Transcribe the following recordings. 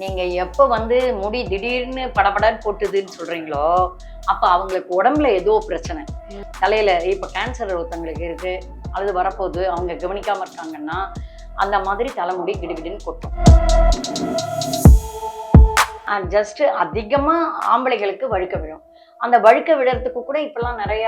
நீங்க எப்ப வந்து முடி திடீர்னு படபடன்னு போட்டுதுன்னு சொல்றீங்களோ அப்ப அவங்களுக்கு உடம்புல ஏதோ பிரச்சனை. தலையில இப்ப கேன்சர் ஒருத்தவங்களுக்கு இருக்கு அல்லது வரப்போகுது அவங்க கவனிக்காம இருக்காங்கன்னா அந்த மாதிரி தலைமுடி கிடுகிடுன்னு கொட்டும். ஜஸ்ட் அதிகமா ஆம்பளைகளுக்கு வழுக்க விழும். அந்த வழுக்க விடுறதுக்கு கூட இப்பெல்லாம் நிறைய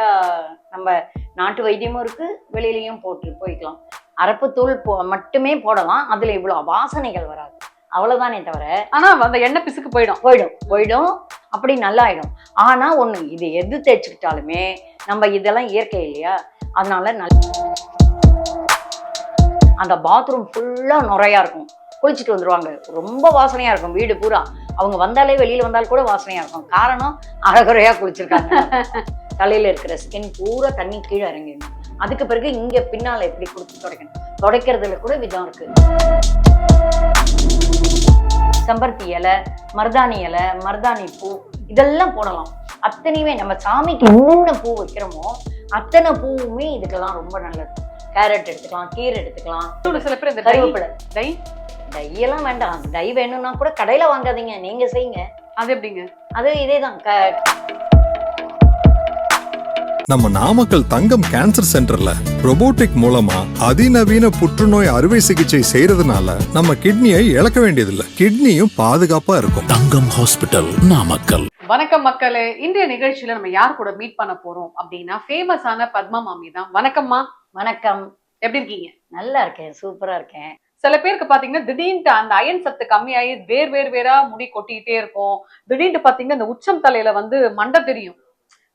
நம்ம நாட்டு வைத்தியமும் இருக்கு வெளியிலையும் போட்டு போய்க்கலாம். அரப்புத்தூள் போ மட்டுமே போடலாம் அதுல இவ்வளோ வாசனைகள் வராது. அவ்வளவுதானே தவிர ஆனா அந்த எண்ணெய் பிசுக்கு போயிடும். போயிடும். போயிடும். அப்படி நல்லா ஆயிடும் ஆனா ஒண்ணு இது எது தேய்ச்சிக்கிட்டாலுமே நம்ம இதெல்லாம் இயற்கை இல்லையா? அதனால நல்ல அந்த பாத்ரூம் ஃபுல்லா நுரையா இருக்கும். குளிச்சுட்டு வந்துருவாங்க. ரொம்ப வாசனையா இருக்கும் வீடு பூரா. அவங்க வந்தாலே வெளியில வந்தால் கூட வாசனையா இருக்கும். காரணம் அழகுறையா குளிச்சிருக்காங்க. தலையில இருக்கிற ஸ்கின் பூரா தண்ணி கீழே இறங்கிடும். அதுக்கு பிறகு இங்க பின்னால எப்படி கொடுத்து துடைக்கணும்? துடைக்கிறதுல கூட விதம் இருக்கு. செம்பருத்தி இலை மருதாணி இலை மருதாணி பூ இதெல்லாம் போடலாம். அத்தனையுமே நம்ம சாமிக்கு என்னென்ன பூ வைக்கிறோமோ அத்தனை பூவுமே இதுக்கெல்லாம் ரொம்ப நல்லது. கேரட் எடுத்துக்கலாம் கீரை எடுத்துக்கலாம். சில பேர் இந்த கருவேப்பிலை. டை? டையெல்லாம் வேண்டாம். டை வேணும்னா கூட கடையில வாங்காதீங்க. நீங்க செய்யுங்க. அது எப்படிங்க? அது இதேதான். க- நம்ம நாமக்கல் தங்கம் கேன்சர் சென்டர்ல robotic மூலமா அதிநவீன புற்றுநோய் அறுவை சிகிச்சை செய்யறதுனால நம்ம கிட்னியை இழக்க வேண்டியதில்லை. கிட்னியும் பாதுகாப்பா இருக்கும். தங்கம் ஹாஸ்பிட்டல் நாமக்கல். வணக்கம் மக்களே. இன்றைய நிகழ்ச்சியில நம்ம யார் கூட மீட் பண்ண போறோம் அப்படின்னா ஃபேமஸான பத்மா மாமி தான். வணக்கம்மா. வணக்கம். எப்படி இருக்கீங்க? நல்லா இருக்கேன். சூப்பரா இருக்கேன். சில பேருக்கு பாத்தீங்கன்னா திடீர்னு அந்த அயன் சத்து கம்மியாகி வேர் வேர் வேறா முடி கொட்டிக்கிட்டே இருக்கும். திடீர்னு பாத்தீங்கன்னா இந்த உச்சம் தலையில வந்து மண்டை தெரியும்.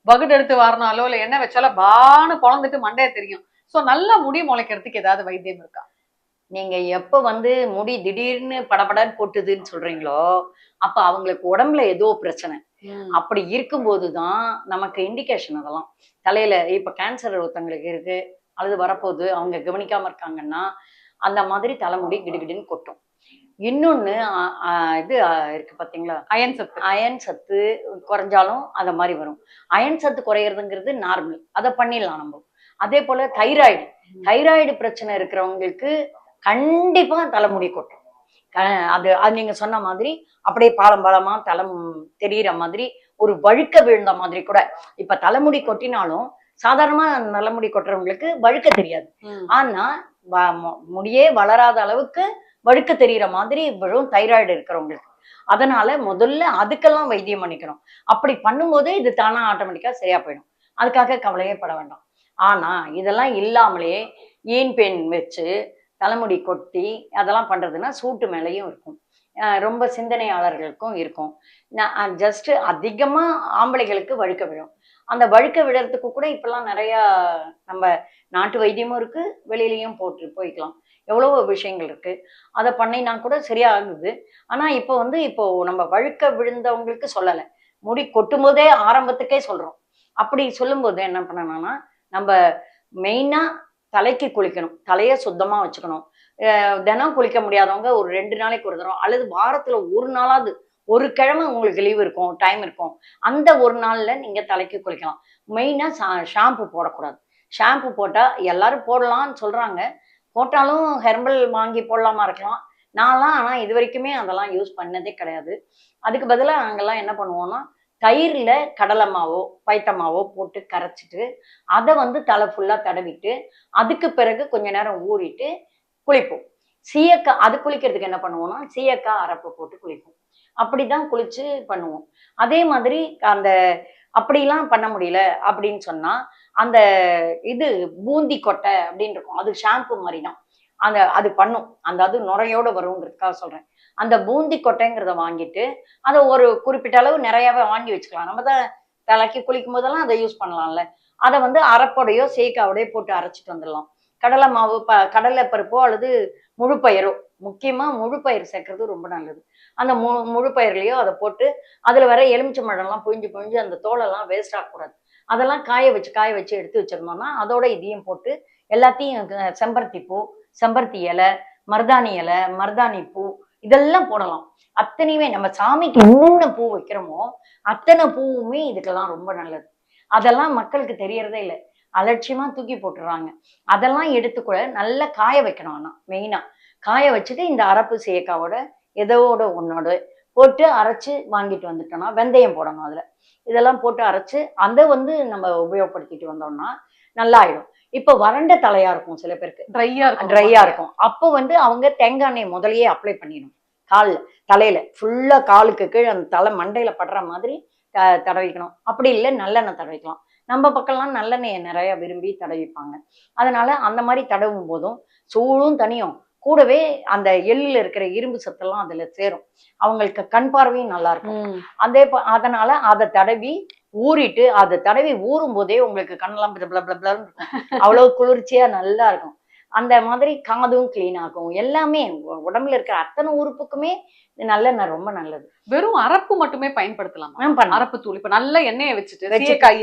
வகுடு எடுத்து வரனாலோ இல்ல எண்ணெய் வச்சாலும் பான்னு குழந்துட்டு மண்டைய தெரியும். சோ நல்லா முடி முளைக்கிறதுக்கு ஏதாவது வைத்தியம் இருக்கா? நீங்க எப்ப வந்து முடி திடீர்னு படபடன்னு போட்டுதுன்னு சொல்றீங்களோ அப்ப அவங்களுக்கு உடம்புல ஏதோ பிரச்சனை. அப்படி இருக்கும்போது தான் நமக்கு இண்டிகேஷன் அதெல்லாம். தலையில இப்ப கேன்சர் ஒருத்தவங்களுக்கு இருக்கு அல்லது வரப்போகுது அவங்க கவனிக்காம இருக்காங்கன்னா அந்த மாதிரி தலைமுடி கிடுகிடுன்னு கொட்டும். அ- இது இருக்கு பாத்தீங்களா? அயன் சத்து. அயன் சத்து குறைஞ்சாலும் அந்த மாதிரி வரும். அயன் சத்து குறையிறதுங்கிறது நார்மல் அதை பண்ணிடலாம் நம்ம. அதே போல தைராய்டு தைராய்டு பிரச்சனை இருக்கிறவங்களுக்கு கண்டிப்பா தலைமுடி கொட்டும். அது அது நீங்க சொன்ன மாதிரி அப்படியே பாலம் பாலமா தலை தெரியிற மாதிரி ஒரு வழுக்க விழுந்த மாதிரி கூட. இப்ப தலைமுடி கொட்டினாலும் சாதாரணமா தலைமுடி கொட்டுறவங்களுக்கு வழுக்க தெரியாது. ஆனா முடியே வளராத அளவுக்கு வழுக்க தெரியிற மாதிரி விழும் தைராய்டு இருக்கிறவங்களுக்கு. அதனால முதல்ல அதுக்கெல்லாம் வைத்தியம் பண்ணிக்கணும். அப்படி பண்ணும்போது இது தானா ஆட்டோமேட்டிக்கா சரியா போயிடும். அதுக்காக கவலையே பட வேண்டாம். ஆனா இதெல்லாம் இல்லாமலே ஈன் பெண் வச்சு தலைமுடி கொட்டி அதெல்லாம் பண்றதுன்னா சூட்டு மேலேயும் இருக்கும். ரொம்ப சிந்தனையாளர்களுக்கும் இருக்கும். ஜஸ்ட் அதிகமா ஆம்பளைகளுக்கு வழுக்க விழும். அந்த வழுக்க விடுறதுக்கு கூட இப்பெல்லாம் நிறைய நம்ம நாட்டு வைத்தியமும் இருக்கு. வெளியிலையும் போட்டு போய்க்கலாம். எவ்வளவோ விஷயங்கள் இருக்கு. அதை பண்ணினா கூட சரியாகுது. ஆனா இப்போ வந்து இப்போ நம்ம வழுக்க விழுந்தவங்களுக்கு சொல்லலை. முடி கொட்டும் போதே ஆரம்பத்துக்கே சொல்றோம். அப்படி சொல்லும்போது என்ன பண்ணணும்னா நம்ம மெயினா தலைக்கு குளிக்கணும். தலையை சுத்தமா வச்சுக்கணும். தினம் குளிக்க முடியாதவங்க ஒரு ரெண்டு நாளைக்கு ஒரு தரம் அல்லது வாரத்துல ஒரு நாளாவது ஒரு கிழமை உங்களுக்கு லீவ் இருக்கும் டைம் இருக்கும். அந்த ஒரு நாள்ல நீங்க தலைக்கு குளிக்கலாம். மெயினா ஷாம்பு போடக்கூடாது. ஷாம்பு போட்டா எல்லாரும் போடலாம்னு சொல்றாங்க. போட்டாலும் ஹெர்பல் வாங்கி போடலாமா இருக்கலாம். நான்லாம் ஆனால் இது வரைக்குமே அதெல்லாம் யூஸ் பண்ணதே கிடையாது. அதுக்கு பதிலாக அங்கெல்லாம் என்ன பண்ணுவோம்னா தயிரில் கடலை மாவோ பைத்த மாவோ போட்டு கரைச்சிட்டு அதை வந்து தலை ஃபுல்லாக தடவிட்டு அதுக்கு பிறகு கொஞ்ச நேரம் ஊறிட்டு குளிப்போம். சீயக்காய் அது குளிக்கிறதுக்கு என்ன பண்ணுவோம்னா சீயக்காய் அரப்பு போட்டு குளிப்போம். அப்படிதான் குளிச்சு பண்ணுவோம். அதே மாதிரி அந்த அப்படிலாம் பண்ண முடியல அப்படின்னு சொன்னா அந்த இது பூந்தி கொட்டை அப்படின்னு இருக்கும். அது ஷாம்பு மாதிரி தான் அந்த அது பண்ணும். அந்த அது நுரையோட வருங்கிறதுக்காக சொல்றேன். அந்த பூந்தி கொட்டைங்கிறத வாங்கிட்டு அதை ஒரு குறிப்பிட்ட அளவு நிறையாவே வாங்கி வச்சுக்கலாம். நம்ம தான் தலைக்கு குளிக்கும் போதெல்லாம் அதை யூஸ் பண்ணலாம்ல. அதை வந்து அரைப்போடையோ சேக்காவோடையோ போட்டு அரைச்சிட்டு வந்துடலாம். கடலை மாவு ப கடலை பருப்போ அல்லது முழு பயிரோ முக்கியமாக முழு பயிர் சேர்க்கறது ரொம்ப நல்லது. அந்த மு முழு பயிர்லையோ அதை போட்டு அதுல வர எலுமிச்சம்பழம்லாம் புழிஞ்சு புழிஞ்சு அந்த தோலெல்லாம் வேஸ்ட் ஆகக்கூடாது அதெல்லாம் காய வச்சு காய வச்சு எடுத்து வச்சிருந்தோம்னா அதோட இதையும் போட்டு எல்லாத்தையும் செம்பருத்தி பூ செம்பருத்தி இலை மருதாணி இலை மருதாணி பூ இதெல்லாம் போடலாம். அத்தனையுமே நம்ம சாமிக்கு என்னென்ன பூ வைக்கிறோமோ அத்தனை பூவுமே இதுக்கெல்லாம் ரொம்ப நல்லது. அதெல்லாம் மக்களுக்கு தெரியறதே இல்லை. அலட்சியமா தூக்கி போட்டுறாங்க. அதெல்லாம் எடுத்து கூட நல்லா காய வைக்கணும் ஆனால் மெயினா காய வச்சுட்டு இந்த அரப்பு சேக்காவோட எதோட ஒன்னோட போட்டு அரைச்சு வாங்கிட்டு வந்துட்டோம்னா வெந்தயம் போடணும் அதுல. இதெல்லாம் போட்டு அரைச்சு அதை வந்து நம்ம உபயோகப்படுத்திட்டு வந்தோம்னா நல்லா ஆயிடும் இப்போ வறண்ட தலையா இருக்கும் சில பேருக்கு. ட்ரையா இருக்கும். ட்ரையா இருக்கும். அப்போ வந்து அவங்க தேங்காய் எண்ணெய் முதல்லயே அப்ளை பண்ணிடணும். கால்ல தலையில. ஃபுல்லா காலுக்கு கீழே அந்த தலை மண்டையில படுற மாதிரி த- தடவிக்கணும். அப்படி இல்லை நல்லெண்ணெய் தடவிக்கலாம். நம்ம பக்கம்லாம் நல்லெண்ணெயை நிறைய விரும்பி தடவிப்பாங்க. அதனால அந்த மாதிரி தடவும் போதும் சூடும் தனியும். கூடவே அந்த எள்ளுல இருக்கிற இரும்பு சத்தெல்லாம் அதுல சேரும். அவங்களுக்கு கண் பார்வையும் நல்லா இருக்கும். அதே அதனால அதை தடவி ஊறிட்டு அதை தடவி ஊறும் போதே உங்களுக்கு கண்ணெல்லாம் பிள பிள பிள பிளன்னு இருக்கும். அவ்வளவு குளிர்ச்சியா நல்லா இருக்கும். அந்த மாதிரி காதும் க்ளீன் ஆகும். எல்லாமே உடம்புல இருக்கிற அத்தனை உறுப்புக்குமே நல்லெண்ணெய் ரொம்ப நல்லது. வெறும் அரப்பு மட்டுமே பயன்படுத்தலாமா. அரப்பு தூள். இப்ப நல்ல எண்ணெயை வச்சுட்டு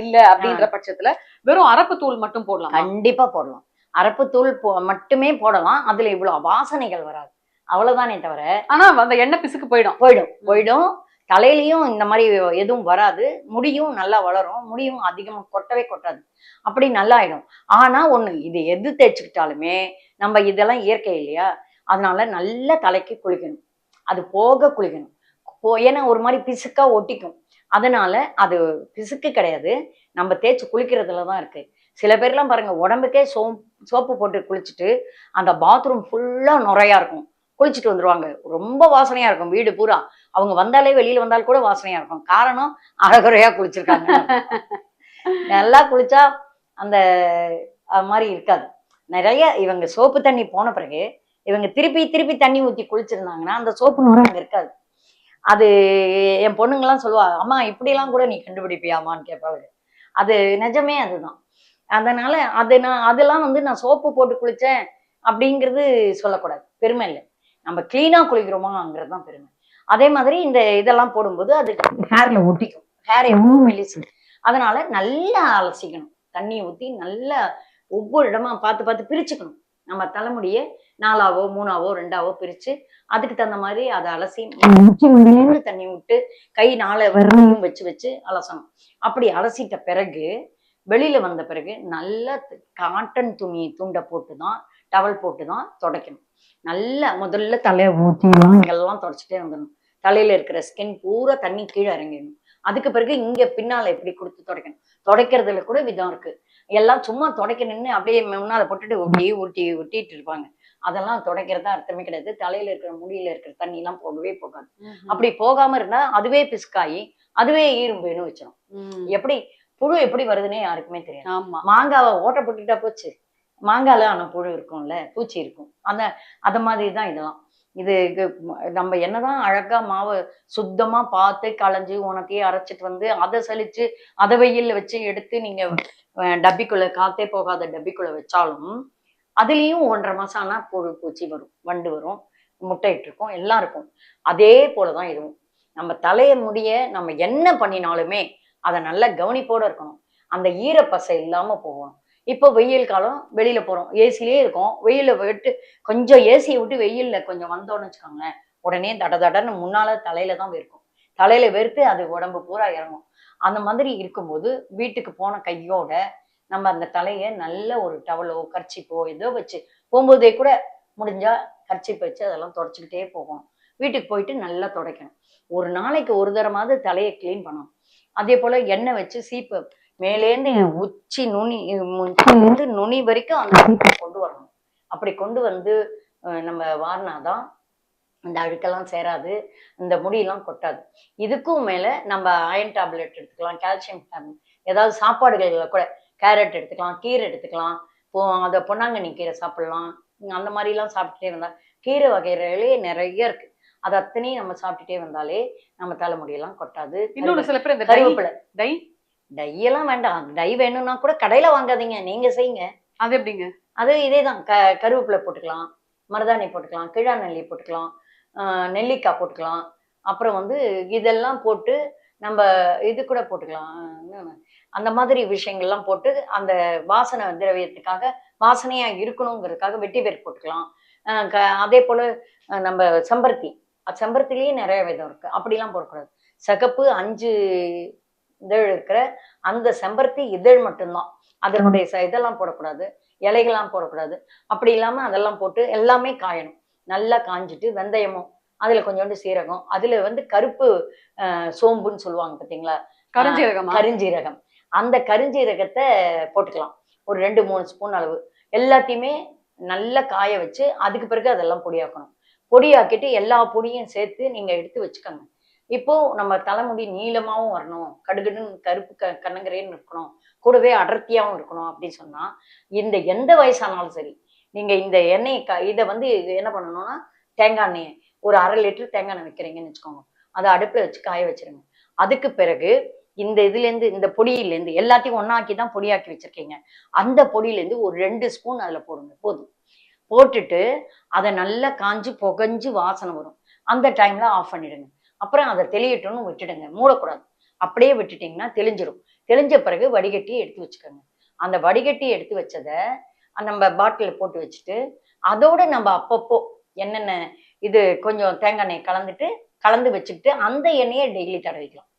இல்ல அப்படின்ற பட்சத்துல வெறும் அரப்பு தூள் மட்டும் போடலாம்? கண்டிப்பா போடலாம். அரப்பு தூள் போ- மட்டுமே போடலாம். அதுல இவ்வளவு வாசனைகள் வராது. அவ்வளவுதானே தவிர ஆனா அந்த எண்ணெய் பிசுக்கு போயிடும். போயிடும். போயிடும். தலையிலயும் இந்த மாதிரி எதுவும் வராது. முடியும் நல்லா வளரும். முடியும் அதிகமா கொட்டவே கொட்டாது. அப்படி நல்லா ஆயிடும் ஆனா ஒண்ணு இது எது தேய்ச்சிக்கிட்டாலுமே நம்ம இதெல்லாம் இயற்கை இல்லையா? அதனால நல்ல தலைக்கு குளிக்கணும். அது போக குளிக்கணும். போ- ஏன்னா ஒரு மாதிரி பிசுக்கா ஒட்டிக்கும். அதனால அது பிசுக்கு கிடையாது. நம்ம தேய்ச்சி குளிக்கிறதுல தான் இருக்கு. சில பேர்லாம் பாருங்க உடம்புக்கே சோ சோப்பு போட்டு குளிச்சுட்டு அந்த பாத்ரூம் ஃபுல்லா நுரையா இருக்கும். குளிச்சுட்டு வந்துருவாங்க. ரொம்ப வாசனையா இருக்கும் வீடு பூரா. அவங்க வந்தாலே வெளியில வந்தால் கூட வாசனையா இருக்கும். காரணம் அறகுறையா குளிச்சிருக்காங்க. நல்லா குளிச்சா அந்த அது மாதிரி இருக்காது. நிறைய இவங்க சோப்பு தண்ணி போன பிறகு இவங்க திருப்பி திருப்பி தண்ணி ஊத்தி குளிச்சிருந்தாங்கன்னா அந்த சோப்பு நூறு அங்க இருக்காது. அது என் பொண்ணுங்கெல்லாம் சொல்லுவா அம்மா இப்படிலாம் கூட நீ கண்டுபிடிப்பியாமான்னு கேட்பாளுங்க. அது நிஜமே அதுதான். அதனால அது நான் அதெல்லாம் வந்து நான் சோப்பு போட்டு குளிச்சேன் அப்படிங்கிறது சொல்லக்கூடாது. பெருமை இல்லை. நம்ம கிளீனா குளிக்கிறோமாங்கிறது தான் பெருமை. அதே மாதிரி இந்த இதெல்லாம் போடும்போது அது ஹேர்ல ஒட்டிக்கும். ஹேர் எவ்வளோ மெலிசு அதனால நல்லா அலசிக்கணும். தண்ணியை ஊற்றி நல்லா ஒவ்வொரு இடமா பார்த்து பார்த்து பிரிச்சுக்கணும். நம்ம தலைமுடியை நாலாவோ மூணாவோ ரெண்டாவோ பிரிச்சு அதுக்கு தகுந்த மாதிரி அதை அலசி தண்ணி விட்டு கை நாலு விரலையும் வச்சு வச்சு அலசணும். அப்படி அலசிட்ட பிறகு வெளியில வந்த பிறகு நல்லா காட்டன் துணி துண்டை போட்டு தான் டவல் போட்டு தான் துடைக்கணும். நல்லா முதல்ல தலையை ஊற்றிலாம் இங்கெல்லாம் தொடச்சிட்டே வந்துடணும். தலையில இருக்கிற ஸ்கின் பூரா தண்ணி கீழே இறங்கிடணும். அதுக்கு பிறகு இங்க பின்னால எப்படி கொடுத்து துடைக்கணும்? துடைக்கிறதுல கூட விதம் இருக்கு. எல்லாம் சும்மா துடைக்க நின்று அப்படியே முன்னால போட்டுட்டு ஒட்டி ஊட்டி ஒட்டிட்டு இருப்பாங்க. அதெல்லாம் துடைக்கிறதா அர்த்தமே கிடையாது. தலையில இருக்கிற முடியில இருக்கிற தண்ணி எல்லாம் போகவே போகாது. அப்படி போகாம இருந்தா அதுவே பிஸ்காயி அதுவே ஈரும்புன்னு வச்சிடும். எப்படி? புழு எப்படி வருதுன்னே யாருக்குமே தெரியாது. ஆமா. மாங்காவை ஓட்டை போட்டுட்டா போச்சு. மாங்கால ஆன புழு இருக்கும்ல பூச்சி இருக்கும். அந்த அத மாதிரி தான் இதெல்லாம். இது நம்ம என்னதான் அழகா மாவு சுத்தமா பார்த்து களைஞ்சு உனக்கையே அரைச்சிட்டு வந்து அதை சலிச்சு அதை வெயில்ல வச்சு எடுத்து நீங்க டப்பிக்குள்ள காத்தே போகாத டப்பிக்குள்ள வச்சாலும் அதுலயும் ஒன்றரை மாசம் ஆனா புழு பூச்சி வரும். வண்டு வரும் முட்டையிட்டு இருக்கும் எல்லாம் இருக்கும். அதே போலதான் இதுவும். நம்ம தலைய முடிய நம்ம என்ன பண்ணினாலுமே அதை நல்லா கவனிப்போட இருக்கணும். அந்த ஈரப்பசை இல்லாம போகணும். இப்போ வெயில் காலம் வெளியில போறோம். ஏசிலே இருக்கோம். வெயில விட்டு கொஞ்சம் ஏசியை விட்டு வெயில்ல கொஞ்சம் வந்தோம்னு வச்சுக்கோங்களேன் உடனே தட தடன்னு முன்னால தலையில தான் வெறுக்கும். தலையில வெறுத்து அது உடம்பு பூரா இறங்கும். அந்த மாதிரி இருக்கும்போது வீட்டுக்கு போன கையோட நம்ம அந்த தலையை நல்ல ஒரு டவலோ கர்ச்சிப்போ ஏதோ வச்சு போகும்போதே கூட முடிஞ்சா கர்ச்சிப் வச்சு அதெல்லாம் தொடச்சிக்கிட்டே போகணும். வீட்டுக்கு போயிட்டு நல்லா துடைக்கணும். ஒரு நாளைக்கு ஒரு தரமாவது தலையை க்ளீன் பண்ணணும். அதே போல எண்ணெய் வச்சு சீப்பு. மேலேந்து உச்சி நுனி உச்சிலேருந்து நுனி வரைக்கும் அந்த சீப்பை கொண்டு வரணும். அப்படி கொண்டு வந்து நம்ம வாரினாதான் அந்த அழுக்கெல்லாம் சேராது இந்த முடியெல்லாம் கொட்டாது. இதுக்கும் மேல நம்ம அயன் டேப்லெட் எடுத்துக்கலாம் கால்சியம் டேப்லெட் ஏதாவது சாப்பாடுகள்ல கூட கேரட் எடுத்துக்கலாம் கீரை எடுத்துக்கலாம். இப்போ அதை பொன்னாங்கண்ணி கீரை சாப்பிடலாம். அந்த மாதிரிலாம் சாப்பிட்டுட்டே வந்தா கீரை வகைகளே நிறைய இருக்கு. அது அத்தனையும் நம்ம சாப்பிட்டுட்டே வந்தாலே நம்ம தலைமுடியெல்லாம் கொட்டாது. இன்னொரு சில பேர் இந்த கருவேப்பிலை. டை டையெல்லாம் வேண்டாம். டை வேணும்னா கூட கடையில வாங்காதீங்க. நீங்க செய்யுங்க. அது எப்படிங்க? அது இதேதான். க கருவேப்பிலை போட்டுக்கலாம். மருதாணி போட்டுக்கலாம். கிழா நெல்லி போட்டுக்கலாம். நெல்லிக்காய் போட்டுக்கலாம். அப்புறம் வந்து இதெல்லாம் போட்டு நம்ம இது கூட போட்டுக்கலாம். அந்த மாதிரி விஷயங்கள்லாம் போட்டு அந்த வாசனை திரவியத்துக்காக வாசனையா இருக்கணுங்கிறதுக்காக வெட்டி வேர் போட்டுக்கலாம். அதே போல நம்ம செம்பருத்தி. செம்பருத்திலேயே நிறைய விதம் இருக்கு. அப்படிலாம் போடக்கூடாது. சிகப்பு அஞ்சு இதழ் இருக்கிற அந்த செம்பருத்தி இதழ் மட்டும்தான். அதனுடைய இதெல்லாம் போடக்கூடாது. இலைகள்லாம் போடக்கூடாது. அப்படி இல்லாம அதெல்லாம் போட்டு எல்லாமே காயணும். நல்லா காஞ்சிட்டு வெந்தயமும் அதுல கொஞ்சோண்டு சீரகம் அதுல வந்து கருப்பு சோம்புன்னு சொல்லுவாங்க பாத்தீங்களா? கருஞ்சீரகமா? கருஞ்சீரகம். அந்த கருஞ்சீரகத்தை போட்டுக்கலாம். ஒரு ரெண்டு மூணு ஸ்பூன் அளவு. எல்லாத்தையுமே நல்லா காய வச்சு அதுக்கு பிறகு அதெல்லாம் பொடியாக்கணும். பொடியாக்கிட்டு எல்லா பொடியும் சேர்த்து நீங்க எடுத்து வச்சுக்கோங்க. இப்போ நம்ம தலைமுடி நீளமாவும் வரணும். கடுகடுன்னு கருப்பு க கண்ணங்கரேன்னு இருக்கணும். கூடவே அடர்த்தியாவும் இருக்கணும் அப்படின்னு சொன்னா இந்த எந்த வயசானாலும் சரி நீங்க இந்த எண்ணெய் க இதை வந்து என்ன பண்ணணும்னா தேங்காய் எண்ணெய் ஒரு அரை லிட்டர் தேங்காய் எண்ணெய் வைக்கிறீங்கன்னு வச்சுக்கோங்க. அதை அடுப்பில் வச்சு காய வச்சிருங்க. அதுக்கு பிறகு இந்த இதுல இருந்து இந்த பொடியிலேருந்து எல்லாத்தையும் ஒன்றாக்கி தான் பொடியாக்கி வச்சிருக்கீங்க. அந்த பொடியிலேருந்து ஒரு ரெண்டு ஸ்பூன் அதுல போடுங்க. போதும். போட்டுட்டு அதை நல்லா காஞ்சு புகஞ்சு வாசனை வரும். அந்த டைம்ல ஆஃப் பண்ணிடுங்க. அப்புறம் அதை தெளியட்டும்னு விட்டுடுங்க. மூடக்கூடாது. அப்படியே விட்டுட்டீங்கன்னா தெளிஞ்சிரும். தெளிஞ்ச பிறகு வடிகட்டி எடுத்து வச்சுக்கோங்க. அந்த வடிகட்டி எடுத்து வச்சதை நம்ம பாட்டிலில் போட்டு வச்சுட்டு அதோட நம்ம அப்பப்போ என்னென்ன இது கொஞ்சம் தேங்காய் எண்ணெய் கலந்துட்டு கலந்து வச்சுக்கிட்டு அந்த எண்ணெயை டெய்லி தடவிக்கலாம்.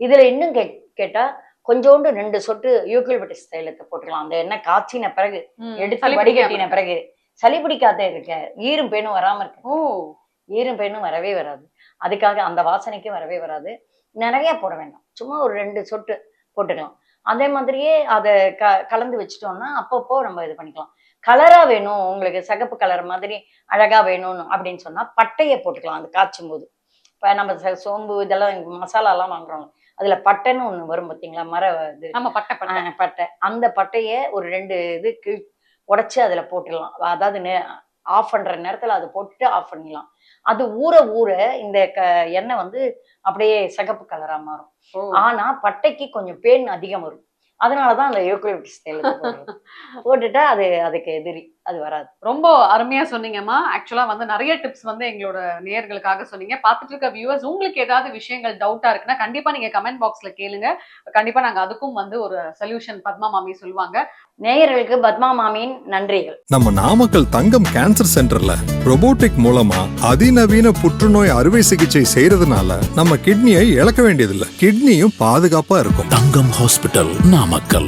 இதுல இன்னும் கே கேட்டா கொஞ்சோண்டு ரெண்டு சொட்டு யூக்கலிபட்டிஸ் தைலத்தை போட்டுக்கலாம். அந்த எண்ணெய் காய்ச்சின பிறகு எடுத்து வடிகட்டின பிறகு சளி பிடிக்காத இருக்க. ஈரும் பேனும் வராம இருக்கு. ஓ. ஈரும் பேனும் வரவே வராது. அதுக்காக அந்த வாசனைக்கு வரவே வராது. நிறைய போட வேண்டாம். சும்மா ஒரு ரெண்டு சொட்டு போட்டுக்கலாம். அதே மாதிரியே அதை க கலந்து வச்சுட்டோம்னா அப்பப்போ நம்ம இது பண்ணிக்கலாம். கலரா வேணும். உங்களுக்கு சிகப்பு கலர் மாதிரி அழகா வேணும்னு அப்படின்னு சொன்னா பட்டையை போட்டுக்கலாம். அது காய்ச்சும் போது. இப்போ நம்ம ச- சோம்பு இதெல்லாம் மசாலாலாம் வாங்குறோம் அதுல பட்டைன்னு ஒண்ணு வரும் பார்த்தீங்களா மர இது. ஆமா பட்டை பட்டை. அந்த பட்டையை ஒரு ரெண்டு இது உடைச்சு அதுல போட்டுடலாம். அதாவது ஆஃப் பண்ற நேரத்துல அதை போட்டுட்டு ஆஃப் பண்ணிடலாம். அது ஊற ஊற இந்த க எண்ணெய் வந்து அப்படியே சிகப்பு கலரா மாறும். ஓ. ஆனா பட்டைக்கு கொஞ்சம் பேன் அதிகம் வரும். அதனாலதான் அந்த யூக்கலிப்டிஸ் தைலத்தை போடுறது. போட்டுட்டா அது அதுக்கு எதிரி. அது வராது. ரொம்ப அருமையா சொன்னீங்கம்மா. ஆக்சுவலா வந்து நிறைய டிப்ஸ் வந்து எங்களோட நேயர்களுக்காக சொன்னீங்க. பார்த்துட்டு இருக்க வியூவர்ஸ் உங்களுக்கு ஏதாவது விஷயங்கள் டவுட்டா இருக்குன்னா கண்டிப்பா நீங்க கமெண்ட் பாக்ஸ்ல கேளுங்க. கண்டிப்பா நாங்க அதுக்கும் வந்து ஒரு சொல்யூஷன் பத்மா மாமி சொல்லுவாங்க. நேயர்களுக்கு பத்மா மாமியின் நன்றிகள். நம்ம நாமக்கல் தங்கம் கேன்சர் சென்டர்ல robotic மூலமா அதிநவீன புற்றுநோய் அறுவை சிகிச்சை செய்யறதுனால நம்ம கிட்னியை இழக்க வேண்டியதில்லை. கிட்னியும் பாதுகாப்பா இருக்கும். தங்கம் ஹாஸ்பிட்டல் நாமக்கல்.